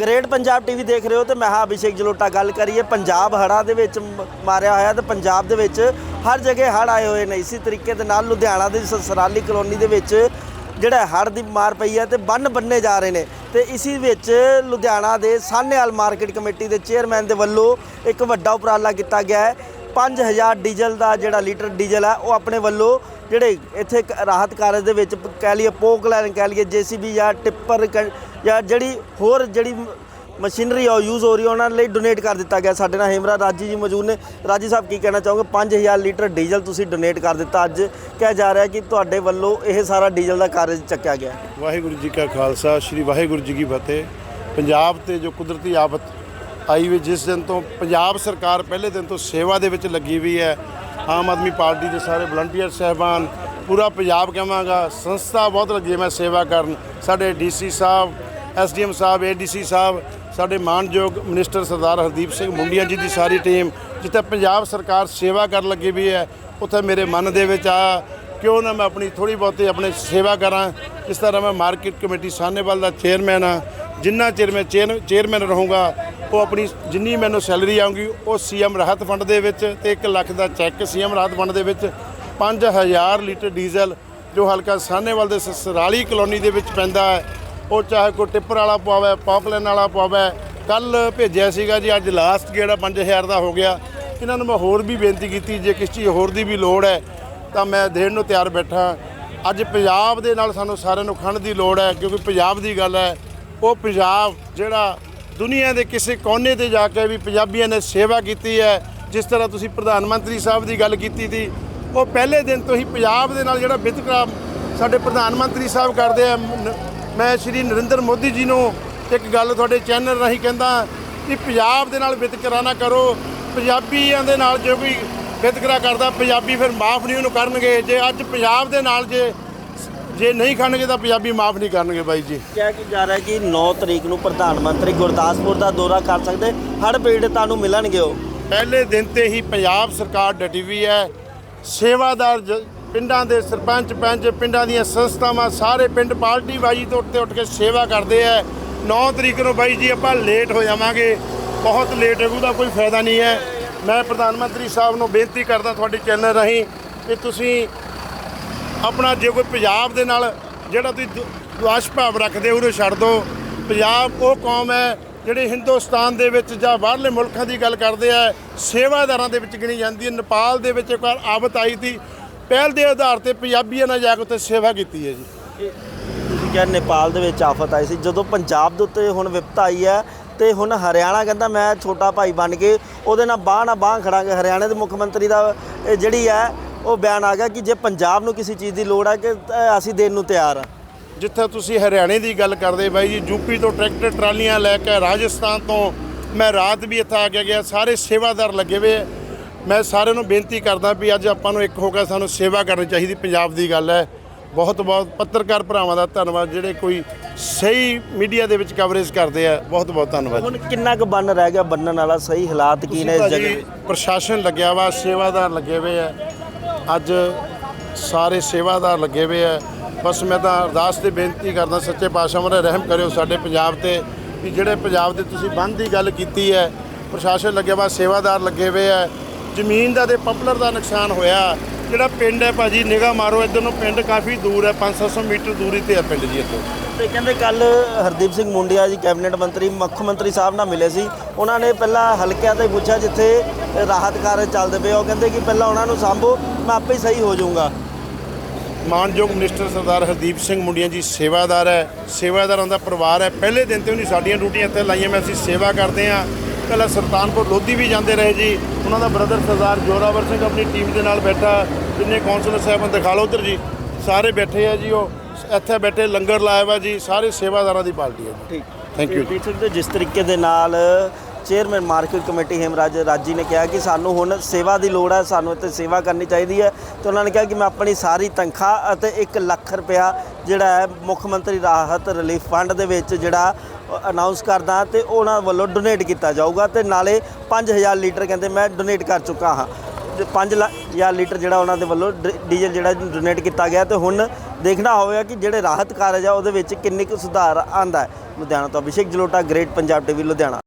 Great Punjab TV ਦੇਖ ਰਹੇ ਹੋ ਤੇ ਮੈਂ ਹਾਂ ਅਭਿਸ਼ੇਕ ਜਲੋਟਾ, ਗੱਲ ਕਰੀਏ ਪੰਜਾਬ ਹੜ੍ਹਾਂ ਦੇ ਵਿੱਚ ਮ- ਮਾਰਿਆ ਹੋਇਆ ਤੇ ਪੰਜਾਬ ਦੇ ਵਿੱਚ ਹਰ ਜਗ੍ਹਾ ਹੜ੍ਹ ਆਏ ਹੋਏ ਨੇ। ਇਸੇ ਤਰੀਕੇ ਦੇ ਨਾਲ ਲੁਧਿਆਣਾ ਦੀ ਸਸਰਾਲੀ ਕਲੋਨੀ ਦੇ ਵਿੱਚ ਜਿਹੜਾ ਹੜ੍ਹ ਦੀ ਮਾਰ ਪਈ ਹੈ ਤੇ ਬੰਨ ਬੰਨੇ ਜਾ ਰਹੇ ਨੇ। ਤੇ ਇਸੇ ਵਿੱਚ ਲੁਧਿਆਣਾ ਦੇ ਸਾਹਨੇਵਾਲ ਮਾਰਕੀਟ ਕਮੇਟੀ ਦੇ ਚੇਅਰਮੈਨ ਦੇ ਵੱਲੋਂ ਇੱਕ ਵੱਡਾ ਉਪਰਾਲਾ ਕੀਤਾ ਗਿਆ ਹੈ। 5000 ਡੀਜ਼ਲ ਦਾ ਜਿਹੜਾ ਲੀਟਰ ਡੀਜ਼ਲ ਹੈ, ਉਹ ਆਪਣੇ ਵੱਲੋਂ ਜਿਹੜੇ ਇੱਥੇ ਇੱਕ ਰਾਹਤ ਕਾਰਜ ਦੇ ਵਿੱਚ ਕਹਿ ਲਈਏ ਪੋਕ ਲਾਈਨ ਕਹਿ ਲਈਏ ਜੀਸੀਬੀ ਜਾਂ ਟਿੱਪਰ ਕ- ਜਾਂ ਜਿਹੜੀ ਹੋਰ ਜਿਹੜੀ ਮਸ਼ੀਨਰੀ ਆ ਯੂਜ਼ ਹੋ ਰਹੀ ਹੈ ਉਹਨਾਂ ਲਈ ਡੋਨੇਟ ਕਰ ਦਿੱਤਾ ਗਿਆ। ਸਾਡੇ ਨਾਲ ਹੇਮਰਾ ਰਾਜੀ ਜੀ ਮੌਜੂਦ ਨੇ। ਰਾਜੀ ਸਾਹਿਬ, ਕੀ ਕਹਿਣਾ ਚਾਹੋਗੇ? 5000 ਲੀਟਰ ਡੀਜ਼ਲ ਤੁਸੀਂ ਡੋਨੇਟ ਕਰ ਦਿੱਤਾ। ਅੱਜ ਕਿਹਾ ਜਾ ਰਿਹਾ ਕਿ ਤੁਹਾਡੇ ਵੱਲੋਂ ਇਹ ਸਾਰਾ ਡੀਜ਼ਲ ਦਾ ਕਾਰਜ ਚੱਕਿਆ ਗਿਆ। ਵਾਹਿਗੁਰੂ ਜੀ ਕਾ ਖਾਲਸਾ, ਸ੍ਰੀ ਵਾਹਿਗੁਰੂ ਜੀ ਕੀ ਫਤਿਹ। ਪੰਜਾਬ ਤੇ ਜੋ ਕੁਦਰਤੀ ਆਫਤ ਆਈ ਵੀ ਜਿਸ ਦਿਨ ਤੋਂ ਪੰਜਾਬ ਸਰਕਾਰ ਪਹਿਲੇ ਦਿਨ ਤੋਂ ਸੇਵਾ ਦੇ ਵਿੱਚ ਲੱਗੀ ਵੀ ਹੈ, ਆਮ ਆਦਮੀ ਪਾਰਟੀ ਦੇ ਸਾਰੇ ਵਲੰਟੀਅਰ ਸਹਿਬਾਨ, ਪੂਰਾ ਪੰਜਾਬ ਕਹਾਂਗਾ। ਸੰਸਥਾ ਬਹੁਤ ਲੱਗੀ ਮੈਂ ਸੇਵਾ ਕਰਨ। ਸਾਡੇ DC Sahib SDM Sahib, ADC Sahib, ਸਾਡੇ ਮਾਨਯੋਗ ਮਿਨਿਸਟਰ ਸਰਦਾਰ ਹਰਦੀਪ ਸਿੰਘ ਮੁੰਡੀਆਂ ਜੀ ਦੀ ਸਾਰੀ ਟੀਮ, ਜਿੱਥੇ ਪੰਜਾਬ ਸਰਕਾਰ ਸੇਵਾ ਕਰਨ ਲੱਗੀ ਵੀ ਹੈ, ਉੱਥੇ ਮੇਰੇ ਮਨ ਦੇ ਵਿੱਚ ਆ, ਕਿਉਂ ਨਾ ਮੈਂ ਆਪਣੀ ਥੋੜੀ ਬਹੁਤੀ ਆਪਣੇ ਸੇਵਾ ਕਰਾਂ। ਇਸ ਤਰ੍ਹਾਂ ਮੈਂ ਮਾਰਕੀਟ ਕਮੇਟੀ ਸਾਹਨੇਵਾਲ ਦਾ ਚੇਅਰਮੈਨ ਆ ਜਿੰਨਾ ਚਿਰ ਮੈਂ ਚੇਅਰ- ਚੇਅਰਮੈਨ ਰਹੂੰਗਾ, ਉਹ ਆਪਣੀ ਜਿੰਨੀ ਮੈਨੂੰ ਸੈਲਰੀ ਆਉਂਗੀ ਉਹ ਸੀਐਮ ਰਾਹਤ ਫੰਡ ਦੇ ਵਿੱਚ ਤੇ 1 ਲੱਖ ਦਾ ਚੈੱਕ ਸੀਐਮ ਰਾਹਤ ਫੰਡ ਦੇ ਵਿੱਚ 5000 ਲੀਟਰ ਡੀਜ਼ਲ ਜੋ ਹਲਕਾ ਸਾਹਨੇਵਾਲ ਦੇ ਸਸਰਾਲੀ ਕਲੋਨੀ ਦੇ ਵਿੱਚ ਪੈਂਦਾ ਹੈ। ਉਹ ਚਾਹੇ ਕੋਈ ਟਿੱਪਰ ਵਾਲਾ ਪਵਾਵੇ, ਪੌਪਲੈਨ ਵਾਲਾ ਪਵਾਵੇ, ਕੱਲ ਭੇਜਿਆ ਸੀਗਾ ਜੀ, ਅੱਜ ਲਾਸਟ ਗੇੜਾ 5000 ਦਾ ਹੋ ਗਿਆ। ਇਹਨਾਂ ਨੂੰ ਮੈਂ ਹੋਰ ਵੀ ਬੇਨਤੀ ਕੀਤੀ, ਜੇ ਕਿਸ ਚੀਜ਼ ਹੋਰ ਦੀ ਵੀ ਲੋੜ ਹੈ, ਤਾਂ ਮੈਂ ਦੇਣ ਨੂੰ ਤਿਆਰ ਬੈਠਾ। ਅੱਜ ਪੰਜਾਬ ਦੇ ਨਾਲ ਸਾਨੂੰ ਸਾਰਿਆਂ ਨੂੰ ਖੰਡ ਦੀ ਲੋੜ ਹੈ, ਕਿਉਂਕਿ ਪੰਜਾਬ ਦੀ ਗੱਲ ਹੈ, ਉਹ ਪੰਜਾਬ ਜਿਹੜਾ ਦੁਨੀਆ ਦੇ ਕਿਸੇ ਕੋਨੇ ਤੇ ਜਾ ਕੇ ਵੀ ਪੰਜਾਬੀਆਂ ਨੇ ਸੇਵਾ ਕੀਤੀ ਹੈ, ਜਿਸ ਤਰ੍ਹਾਂ ਤੁਸੀਂ ਪ੍ਰਧਾਨ ਮੰਤਰੀ ਸਾਹਿਬ ਦੀ ਗੱਲ ਕੀਤੀ ਸੀ, ਉਹ ਪਹਿਲੇ ਦਿਨ ਤੋਂ ਹੀ ਪੰਜਾਬ ਦੇ ਨਾਲ ਜਿਹੜਾ ਵਿਤਕਰਾ ਸਾਡੇ ਪ੍ਰਧਾਨ ਮੰਤਰੀ ਸਾਹਿਬ ਕਰਦੇ ਆ ਨ- ਮੈਂ ਸ਼੍ਰੀ ਨਰਿੰਦਰ ਮੋਦੀ ਜੀ ਨੂੰ ਇੱਕ ਗੱਲ ਤੁਹਾਡੇ ਚੈਨਲ ਰਾਹੀਂ ਕਹਿੰਦਾ ਕਿ ਪੰਜਾਬ ਦੇ ਨਾਲ ਵਿਤਕਰਾ ਨਾ ਕਰੋ। ਪੰਜਾਬੀਆਂ ਦੇ ਨਾਲ ਜੋ ਕੋਈ ਵਿਤਕਰਾ ਕਰਦਾ ਪੰਜਾਬੀ ਫਿਰ ਮਾਫ ਨਹੀਂ ਉਹਨੂੰ ਕਰਨਗੇ। ਜੇ ਅੱਜ ਪੰਜਾਬ ਦੇ ਨਾਲ ਜੇ ਜੇ ਨਹੀਂ ਖਾਣਗੇ ਤਾਂ ਪੰਜਾਬੀ ਮਾਫ ਨਹੀਂ ਕਰਨਗੇ ਬਾਈ ਜੀ। ਕਿਹਾ ਕਿ ਜਾ ਰਿਹਾ ਕਿ 9 ਤਰੀਕ ਨੂੰ ਪ੍ਰਧਾਨ ਮੰਤਰੀ ਗੁਰਦਾਸਪੁਰ ਦਾ ਦੌਰਾ ਕਰ ਸਕਦੇ ਹੜ੍ਹ ਪੀੜਤਾਂ ਨੂੰ ਮਿਲਣਗੇ ਉਹ। ਪਹਿਲੇ ਦਿਨ ਤੇ ਹੀ ਪੰਜਾਬ ਸਰਕਾਰ ਡਟੀ ਵੀ ਹੈ। ਸੇਵਾਦਾਰ ਜ- ਪਿੰਡਾਂ ਦੇ ਸਰਪੰਚ ਪੰਚ ਪਿੰਡਾਂ ਦੀਆਂ ਸੰਸਥਾਵਾਂ ਸਾਰੇ ਪਿੰਡ ਪਾਰਟੀ ਬਾਜੀ ਤੋਂ ਉੱਤੇ ਉੱਠ ਕੇ ਸੇਵਾ ਕਰਦੇ ਆ 9 ਤਰੀਕ ਨੂੰ ਬਾਈ ਜੀ, ਆਪਾਂ ਲੇਟ ਹੋ ਜਾਵਾਂਗੇ। ਬਹੁਤ ਲੇਟ ਹੋਊ ਦਾ ਕੋਈ ਫਾਇਦਾ ਨਹੀਂ ਹੈ ਮੈਂ ਪ੍ਰਧਾਨ ਮੰਤਰੀ ਸਾਹਿਬ ਨੂੰ ਬੇਨਤੀ ਕਰਦਾ ਤੁਹਾਡੇ ਚੈਨਲ ਰਾਹੀਂ ਕਿ ਤੁਸੀਂ ਆਪਣਾ ਜੇ ਕੋਈ ਪੰਜਾਬ ਦੇ ਨਾਲ ਜਿਹੜਾ ਤੁਸੀਂ ਦੁ- ਦੁਆਸ਼ ਭਾਵ ਰੱਖਦੇ ਹੋ, ਉਹਨੂੰ ਛੱਡ ਦਿਓ ਪੰਜਾਬ ਉਹ ਕੌਮ ਹੈ ਜਿਹੜੇ ਹਿੰਦੁਸਤਾਨ ਦੇ ਵਿੱਚ ਜਾਂ ਬਾਹਰਲੇ ਮੁਲਕਾਂ ਦੀ ਗੱਲ ਕਰਦੇ ਆ ਸੇਵਾਦਾਰਾਂ ਦੇ ਵਿੱਚ ਗਿਣੀ ਜਾਂਦੀ ਹੈ ਨੇਪਾਲ ਦੇ ਵਿੱਚ ਇੱਕ ਵਾਰ ਆਬਤ ਆਈ ਸੀ। ਪਹਿਲ ਦੇ ਆਧਾਰ ਤੇ ਪੰਜਾਬੀਆਂ ਨੇ ਜਾ ਕੇ ਉੱਥੇ ਸੇਵਾ ਕੀਤੀ ਹੈ ਜੀ। ਤੁਸੀਂ ਕਿਹਾ ਨੇਪਾਲ ਦੇ ਵਿੱਚ ਆਫਤ ਆਈ ਸੀ ਜਦੋਂ ਪੰਜਾਬ ਦੇ ਉੱਤੇ ਹੁਣ ਵਿਪਤਾ ਆਈ ਹੈ ਤੇ ਹੁਣ ਹਰਿਆਣਾ ਕਹਿੰਦਾ ਮੈਂ ਛੋਟਾ ਭਾਈ ਬਣ ਕੇ ਉਹਦੇ ਨਾਲ ਬਾਹ ਨਾਲ ਬਾਹ ਖੜਾਂਗੇ। ਹਰਿਆਣਾ ਦੇ ਮੁੱਖ ਮੰਤਰੀ ਦਾ ਇਹ ਜਿਹੜੀ ਹੈ ਉਹ ਬਿਆਨ ਆ ਗਿਆ ਕਿ ਜੇ ਪੰਜਾਬ ਨੂੰ ਕਿਸੇ ਚੀਜ਼ ਦੀ ਲੋੜ ਹੈ ਕਿ ਅਸੀਂ ਦੇਣ ਨੂੰ ਤਿਆਰ ਹਾਂ ਜਿੱਥੇ ਤੁਸੀਂ ਹਰਿਆਣੇ ਦੀ ਗੱਲ ਕਰਦੇ ਬਾਈ ਜੀ ਯੂਪੀ ਤੋਂ ਟਰੈਕਟਰ ਟਰਾਲੀਆਂ ਲੈ ਕੇ ਰਾਜਸਥਾਨ ਤੋਂ ਮੈਂ ਰਾਤ ਵੀ ਇੱਥੇ ਆ ਕੇ ਗਿਆ ਸਾਰੇ ਸੇਵਾਦਾਰ ਲੱਗੇ ਹੋਏ। ਮੈਂ ਸਾਰਿਆਂ ਨੂੰ ਬੇਨਤੀ ਕਰਦਾ ਵੀ ਅੱਜ ਆਪਾਂ ਨੂੰ ਇੱਕ ਹੋ ਕੇ ਸਾਨੂੰ ਸੇਵਾ ਕਰਨੀ ਚਾਹੀਦੀ ਪੰਜਾਬ ਦੀ ਗੱਲ ਹੈ। ਬਹੁਤ ਬਹੁਤ ਪੱਤਰਕਾਰ ਭਰਾਵਾਂ ਦਾ ਧੰਨਵਾਦ ਜਿਹੜੇ ਕੋਈ ਸਹੀ ਮੀਡੀਆ ਦੇ ਵਿੱਚ ਕਵਰੇਜ ਕਰਦੇ ਆ। ਬਹੁਤ ਬਹੁਤ ਧੰਨਵਾਦ। ਹੁਣ ਕਿੰਨਾ ਕੁ ਬੰਨ ਰਹਿ ਗਿਆ ਬੰਨਣ ਵਾਲਾ? ਸਹੀ ਹਾਲਾਤ ਕੀ ਨੇ ਇਸ ਜਗ੍ਹਾ ਪ੍ਰਸ਼ਾਸਨ ਲੱਗਿਆ ਵਾ ਸੇਵਾਦਾਰ ਲੱਗੇ ਹੋਏ ਆ। ਅੱਜ ਸਾਰੇ ਸੇਵਾਦਾਰ ਲੱਗੇ ਹੋਏ ਆ। ਬਸ ਮੈਂ ਤਾਂ ਅਰਦਾਸ ਤੇ ਬੇਨਤੀ ਕਰਦਾ ਸੱਚੇ ਪਾਤਸ਼ਾਹ ਮਹਾਰਾਜ ਰਹਿਮ ਕਰਿਓ ਸਾਡੇ ਪੰਜਾਬ ਤੇ ਵੀ ਜਿਹੜੇ ਪੰਜਾਬ ਦੇ ਤੁਸੀਂ ਬੰਦ ਦੀ ਗੱਲ ਕੀਤੀ ਹੈ ਪ੍ਰਸ਼ਾਸਨ ਲੱਗਿਆ ਵਾ ਸੇਵਾਦਾਰ ਲੱਗੇ ਹੋਏ ਆ। ਜ਼ਮੀਨ ਦਾ ਤੇ ਪਪੂਲਰ ਦਾ ਨੁਕਸਾਨ ਹੋਇਆ। ਜਿਹੜਾ ਪਿੰਡ ਹੈ ਭਾਜੀ ਨਿਗਾਹ ਮਾਰੋ ਇੱਧਰ ਨੂੰ ਪਿੰਡ ਕਾਫੀ ਦੂਰ ਹੈ 500 ਮੀਟਰ ਦੂਰੀ ਤੇ ਹੈ ਪਿੰਡ ਜੀ ਇੱਥੋਂ। ਤੇ ਕਹਿੰਦੇ ਕੱਲ ਹਰਦੀਪ ਸਿੰਘ ਮੁੰਡਿਆ ਜੀ ਕੈਬਨਿਟ ਮੰਤਰੀ ਮੁੱਖ ਮੰਤਰੀ ਸਾਹਿਬ ਨਾਲ ਮਿਲੇ ਸੀ। ਉਹਨਾਂ ਨੇ ਪਹਿਲਾਂ ਹਲਕਿਆਂ ਤੇ ਪੁੱਛਿਆ ਜਿੱਥੇ ਰਾਹਤ ਕਾਰਜ ਚੱਲਦੇ ਪਏ ਉਹ ਕਹਿੰਦੇ ਕਿ ਪਹਿਲਾਂ ਉਹਨਾਂ ਨੂੰ ਸਾਂਭੋ ਮੈਂ ਆਪੇ ਹੀ ਸਹੀ ਹੋ ਜਾਊਂਗਾ। ਮਾਨਯੋਗ ਮਿਨਿਸਟਰ ਸਰਦਾਰ ਹਰਦੀਪ ਸਿੰਘ ਮੁੰਡੀਆਂ ਜੀ ਸੇਵਾਦਾਰ ਹੈ। ਸੇਵਾਦਾਰਾਂ ਦਾ ਪਰਿਵਾਰ ਹੈ। ਪਹਿਲੇ ਦਿਨ ਤੇ ਉਹਨੇ ਸਾਡੀਆਂ ਡਿਊਟੀਆਂ ਇੱਥੇ ਲਾਈਆਂ। ਮੈਂ ਅਸੀਂ ਸੇਵਾ ਕਰਦੇ ਹਾਂ। ਪਹਿਲਾਂ ਸੁਲਤਾਨਪੁਰ ਲੋਧੀ ਵੀ ਜਾਂਦੇ ਰਹੇ ਜੀ। ਉਹਨਾਂ ਦਾ ਬ੍ਰਦਰ ਸਰਦਾਰ ਜੋਰਾਵਰ ਸਿੰਘ ਆਪਣੀ ਟੀਮ ਦੇ ਨਾਲ ਬੈਠਾ ਜਿੰਨੇ ਕੌਂਸਲਰ ਸਾਹਿਬਾਨ ਦਿਖਾ ਲਓ ਉਧਰ ਜੀ। ਸਾਰੇ ਬੈਠੇ ਆ ਜੀ ਉਹ ਇੱਥੇ ਬੈਠੇ ਲੰਗਰ ਲਾਇਆ ਵਾ ਜੀ ਸਾਰੇ ਸੇਵਾਦਾਰਾਂ ਦੀ ਪਾਰਟੀ ਹੈ ਜੀ। ਠੀਕ। ਥੈਂਕ ਯੂ ਹੋ ਜਿਸ ਤਰੀਕੇ ਦੇ ਨਾਲ ਚੇਅਰਮੈਨ ਮਾਰਕੀਟ ਕਮੇਟੀ ਹੇਮਰਾਜ ਰਾਜੀ ਨੇ ਕਿਹਾ ਕਿ ਸਾਨੂੰ ਹੁਣ ਸੇਵਾ ਦੀ ਲੋੜ ਹੈ ਸਾਨੂੰ ਇੱਥੇ ਸੇਵਾ ਕਰਨੀ ਚਾਹੀਦੀ ਹੈ ਤੇ ਉਹਨਾਂ ਨੇ ਕਿਹਾ ਕਿ ਮੈਂ ਆਪਣੀ ਸਾਰੀ ਤਨਖਾਹ ਅਤੇ 1 ਲੱਖ ਰੁਪਇਆ ਜਿਹੜਾ ਹੈ, ਮੁੱਖ ਮੰਤਰੀ ਰਾਹਤ ਰਿਲੀਫ ਫੰਡ ਦੇ ਵਿੱਚ ਜਿਹੜਾ ਅਨਾਉਂਸ ਕਰਦਾ ਤੇ ਉਹਨਾਂ ਵੱਲੋਂ ਡੋਨੇਟ ਕੀਤਾ ਜਾਊਗਾ ਤੇ ਨਾਲੇ 5000 ਲੀਟਰ ਕਹਿੰਦੇ ਮੈਂ ਡੋਨੇਟ ਕਰ ਚੁੱਕਾ ਹਾਂ। 5 ਹਜ਼ਾਰ ਲੀਟਰ ਜਿਹੜਾ ਉਹਨਾਂ ਦੇ ਵੱਲੋਂ ਡ- ਡੀਜ਼ਲ ਜਿਹੜਾ ਡੋਨੇਟ ਕੀਤਾ ਗਿਆ ਤੇ ਹੁਣ ਦੇਖਣਾ ਹੋਵੇਗਾ ਕਿ ਜਿਹੜੇ ਰਾਹਤ ਕਾਰਜ ਆ ਉਹਦੇ ਵਿੱਚ ਕਿੰਨੇ ਕੁ ਸੁਧਾਰ ਆਂਦਾ ਲੁਧਿਆਣਾ ਤੋਂ ਅਭਿਸ਼ੇਕ ਜਲੋਟਾ ਗ੍ਰੇਟ ਪੰਜਾਬ ਟੀਵੀ ਲੁਧਿਆਣਾ।